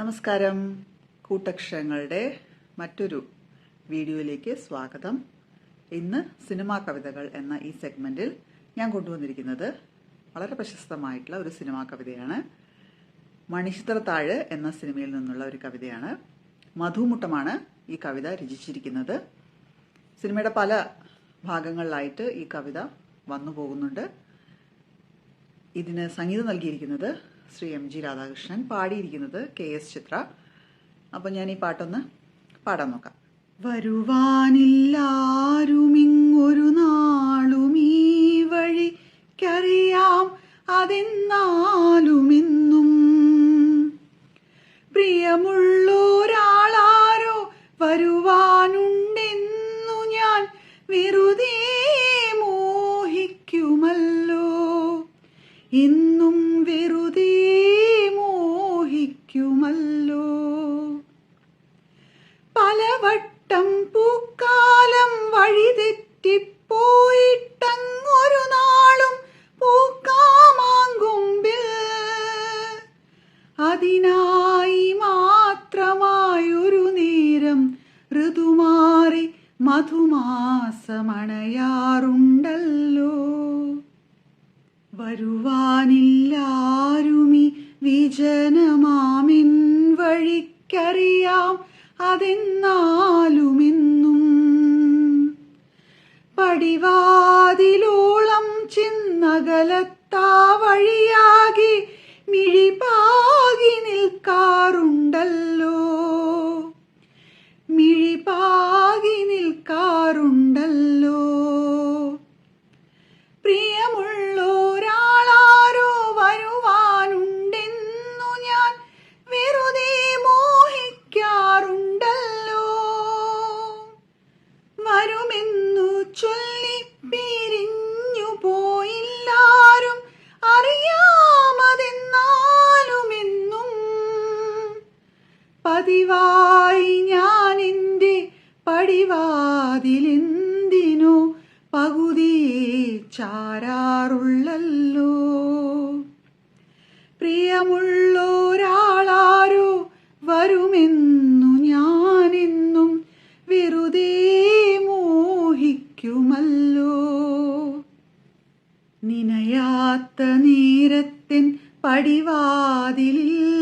നമസ്കാരം. കൂട്ടക്ഷരങ്ങളുടെ മറ്റൊരു വീഡിയോയിലേക്ക് സ്വാഗതം. ഇന്ന് സിനിമാ കവിതകൾ എന്ന ഈ സെഗ്മെന്റിൽ ഞാൻ കൊണ്ടുവന്നിരിക്കുന്നത് വളരെ പ്രശസ്തമായിട്ടുള്ള ഒരു സിനിമാ കവിതയാണ്. മണിച്ചിത്രത്താഴ് എന്ന സിനിമയിൽ നിന്നുള്ള ഒരു കവിതയാണ്. മധുമുട്ടമാണ് ഈ കവിത രചിച്ചിരിക്കുന്നത്. സിനിമയുടെ പല ഭാഗങ്ങളിലായിട്ട് ഈ കവിത വന്നു പോകുന്നുണ്ട് ഇതിന് സംഗീതം നൽകിയിരിക്കുന്നത് ശ്രീ എം ജി രാധാകൃഷ്ണൻ പാടിയിരിക്കുന്നത് കെ എസ് ചിത്ര. അപ്പം ഞാൻ ഈ പാട്ടൊന്ന് പാടാൻ നോക്കാം. വരുവാനില്ലാരുമിങ്ങൊരു ഈ വഴിക്കറിയാം അതെന്നാലുമെന്നും. പ്രിയമുള്ളൊരാളാരോ വരുവാനുണ്ടെന്നു പലവട്ടം പൂക്കാലം വഴിതെറ്റിപ്പോയിട്ടങ്ങൊരു നാളും പൂക്കാമാങ്കൊമ്പിൽ. അതിനായി മാത്രമായൊരു നേരം ഋതുമാറി മധുമാസമണയാറുണ്ടല്ലോ. വരുവാനില്ലാരുമി വിജനമാമിൻ വഴിക്കറിയാം അതെന്നാലുമെന്നും പടിവാതിലോളം ചിന്നകലത്താ വഴിയാകെ മിഴിപാകി നിൽക്കാറുണ്ടല്ലോ. പതിവായി ഞാൻ എന്റെ പകുതി ചാരാറുള്ളല്ലോ? പ്രിയമുള്ളൊരാളാരോ വരുമെന്നു ഞാനെന്നും വെറുതെ മോഹിക്കുമല്ലോ. നിനയാത്ത നേരത്തിൻ പടിവാതിലിൽ ഒരു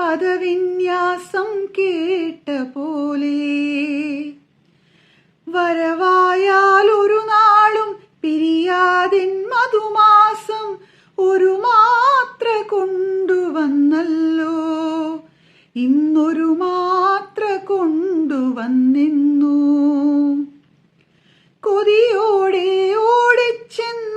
പദവിന്യാസം കേട്ട പോലെ വരവായാൽ ഒരു നാളും പിരിയാതിൻ മധുമാസം ഒരു മാത്ര കൊണ്ടുവന്നല്ലോ. ഇന്നൊരു മാത്ര കൊണ്ടുവന്നിന്നു. കൊതിയോടെ ഓടിച്ചെന്നകലത്താ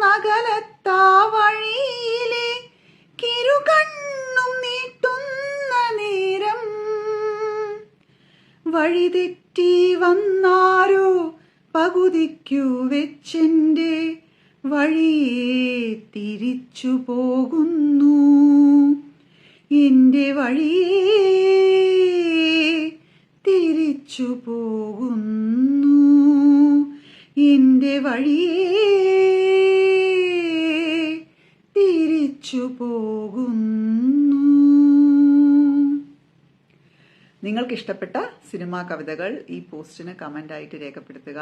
വഴിതെറ്റി വന്നാരോ? പകുതിക്കു വെച്ചെന്റെ വഴിയെ തിരിച്ചു പോകുന്നു. എന്റെ വഴിയെ തിരിച്ചു പോകുന്നു. എന്റെ വഴിയെ തിരിച്ചു പോകുന്നു. നിങ്ങൾക്ക് ഇഷ്ടപ്പെട്ട സിനിമാ കവിതകൾ ഈ പോസ്റ്റിന് കമന്റായിട്ട് രേഖപ്പെടുത്തുക.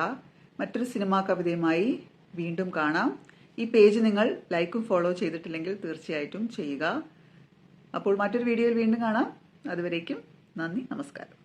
മറ്റൊരു സിനിമാ കവിതയുമായി വീണ്ടും കാണാം. ഈ പേജ് നിങ്ങൾ ലൈക്കും ഫോളോ ചെയ്തിട്ടില്ലെങ്കിൽ തീർച്ചയായിട്ടും ചെയ്യുക. അപ്പോൾ മറ്റൊരു വീഡിയോയിൽ വീണ്ടും കാണാം. അതുവരേക്കും നന്ദി നമസ്കാരം.